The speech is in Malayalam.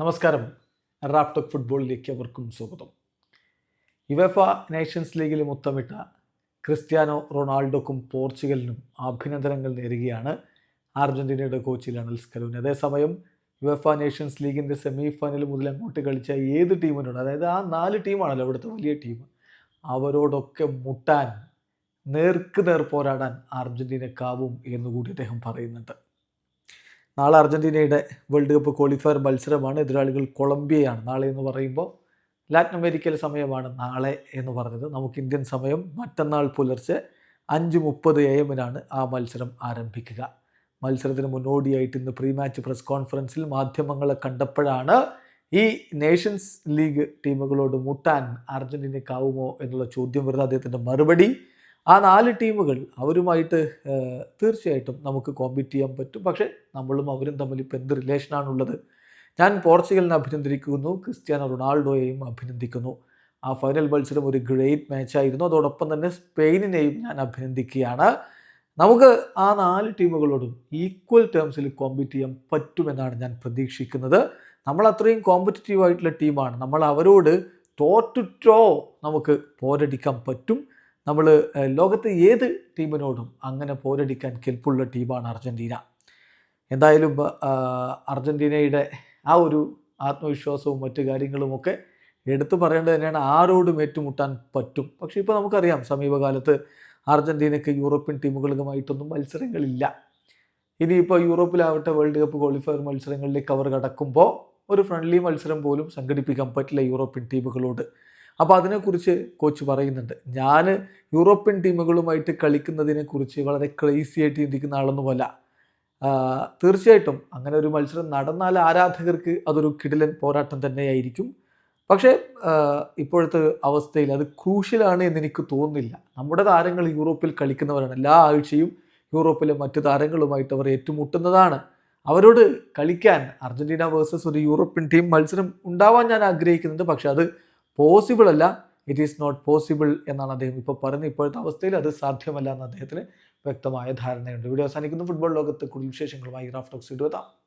നമസ്കാരം. റാഫ്റ്റോക്ക് ഫുട്ബോളിലേക്ക് അവർക്കും സ്വാഗതം. യുവഫ നേഷൻസ് ലീഗിൽ മുത്തമിട്ട ക്രിസ്ത്യാനോ റൊണാൾഡോക്കും പോർച്ചുഗലിനും അഭിനന്ദനങ്ങൾ നേരുകയാണ് അർജന്റീനയുടെ കോച്ച് ലണൽ സ്കലോനി. അതേസമയം യുവഫ നേഷൻസ് ലീഗിന്റെ സെമി ഫൈനൽ മുതൽ അങ്ങോട്ട് കളിച്ച ഏത് ടീമിനോട് അതായത് ആ നാല് ടീമാണല്ലോ അവിടുത്തെ വലിയ ടീം അവരോടൊക്കെ മുട്ടാൻ നേർക്ക് നേർ പോരാടാൻ അർജന്റീനക്കാവും എന്നുകൂടി അദ്ദേഹം പറയുന്നുണ്ട്. നാളെ അർജന്റീനയുടെ വേൾഡ് കപ്പ് ക്വാളിഫയർ മത്സരമാണ്. എതിരാളികൾ കൊളംബിയയാണ്. നാളെ എന്ന് പറയുമ്പോൾ ലാറ്റിൻ അമേരിക്കയിലെ സമയമാണ് നാളെ എന്ന് പറഞ്ഞത്. നമുക്ക് ഇന്ത്യൻ സമയം മറ്റന്നാൾ പുലർച്ചെ അഞ്ച് മുപ്പത് എ എമ്മിനാണ് ആ മത്സരം ആരംഭിക്കുക. മത്സരത്തിന് മുന്നോടിയായിട്ട് ഇന്ന് പ്രീ മാച്ച് പ്രസ് കോൺഫറൻസിൽ മാധ്യമങ്ങളെ കണ്ടപ്പോഴാണ് ഈ നേഷൻസ് ലീഗ് ടീമുകളോട് മുട്ടാൻ അർജന്റീനക്കാവുമോ എന്നുള്ള ചോദ്യം വരുന്നത്. അദ്ദേഹത്തിന്റെ മറുപടി ആ നാല് ടീമുകൾ അവരുമായിട്ട് തീർച്ചയായിട്ടും നമുക്ക് കോമ്പീറ്റ് ചെയ്യാൻ പറ്റും. പക്ഷേ നമ്മളും അവരും തമ്മിൽ ഇപ്പം എന്ത് റിലേഷനാണുള്ളത് ഞാൻ പോർച്ചുഗലിനെ അഭിനന്ദിക്കുന്നു. ക്രിസ്ത്യാനോ റൊണാൾഡോയെയും അഭിനന്ദിക്കുന്നു. ആ ഫൈനൽ മത്സരം ഒരു ഗ്രേറ്റ് മാച്ചായിരുന്നു അതോടൊപ്പം തന്നെ സ്പെയിനിനെയും ഞാൻ അഭിനന്ദിക്കുകയാണ്. നമുക്ക് ആ നാല് ടീമുകളോടും ഈക്വൽ ടേംസിൽ കോമ്പീറ്റ് ചെയ്യാൻ പറ്റുമെന്നാണ് ഞാൻ പ്രതീക്ഷിക്കുന്നത്. നമ്മൾ അത്രയും കോമ്പറ്റീറ്റീവ് ആയിട്ടുള്ള ടീമാണ്. നമ്മൾ അവരോട് ടോ ടു ടോ നമുക്ക് പോരടിക്കാൻ പറ്റും. നമ്മൾ ലോകത്തെ ഏത് ടീമിനോടും അങ്ങനെ പോരടിക്കാൻ കെൽപ്പുള്ള ടീമാണ് അർജന്റീന എന്തായാലും അർജന്റീനയുടെ ആ ഒരു ആത്മവിശ്വാസവും മറ്റു കാര്യങ്ങളുമൊക്കെ എടുത്തു പറയേണ്ടത് തന്നെയാണ് ആരോടും ഏറ്റുമുട്ടാൻ പറ്റും. പക്ഷേ ഇപ്പോൾ നമുക്കറിയാം സമീപകാലത്ത് അർജന്റീനയ്ക്ക് യൂറോപ്യൻ ടീമുകളുമായിട്ടൊന്നും മത്സരങ്ങളില്ല. ഇനിയിപ്പോൾ യൂറോപ്പിലാവട്ടെ വേൾഡ് കപ്പ് ക്വാളിഫയർ മത്സരങ്ങളിലേക്ക് അവർ കടക്കുമ്പോൾ ഒരു ഫ്രണ്ട്ലി മത്സരം പോലും സംഘടിപ്പിക്കാൻ പറ്റില്ല യൂറോപ്യൻ ടീമുകളോട്. അപ്പോൾ അതിനെക്കുറിച്ച് കോച്ച് പറയുന്നുണ്ട്. ഞാൻ യൂറോപ്യൻ ടീമുകളുമായിട്ട് കളിക്കുന്നതിനെക്കുറിച്ച് വളരെ ക്ലേസി ആയിട്ട് ചിന്തിക്കുന്ന ആളൊന്നുമല്ല തീർച്ചയായിട്ടും അങ്ങനെ ഒരു മത്സരം നടന്നാൽ ആരാധകർക്ക് അതൊരു കിടിലൻ പോരാട്ടം തന്നെയായിരിക്കും. പക്ഷേ ഇപ്പോഴത്തെ അവസ്ഥയിൽ അത് ക്രൂഷ്യലാണ് എന്ന് എനിക്ക് തോന്നുന്നില്ല. നമ്മുടെ താരങ്ങൾ യൂറോപ്പിൽ കളിക്കുന്നവരാണ്. എല്ലാ ആഴ്ചയും യൂറോപ്പിലെ മറ്റു താരങ്ങളുമായിട്ട് അവർ ഏറ്റുമുട്ടുന്നതാണ്. അവരോട് കളിക്കാൻ അർജന്റീന വേഴ്സസ് ഒരു യൂറോപ്യൻ ടീം മത്സരം ഉണ്ടാവാൻ ഞാൻ ആഗ്രഹിക്കുന്നുണ്ട്. പക്ഷേ അത് പോസിബിൾ അല്ല. ഇറ്റ് ഈസ് നോട്ട് പോസിബിൾ എന്നാണ് അദ്ദേഹം ഇപ്പോൾ പറയുന്നത് ഇപ്പോഴത്തെ അവസ്ഥയിൽ അത് സാധ്യമല്ല എന്ന് അദ്ദേഹത്തിന് വ്യക്തമായ ധാരണയുണ്ട്. വീഡിയോ അവസാനിക്കുന്നു. ഫുട്ബോൾ ലോകത്ത് കൂടുതൽ വിശേഷങ്ങളുമായി റാഫ്റ്റോക്സ് ഇടുവെത്താം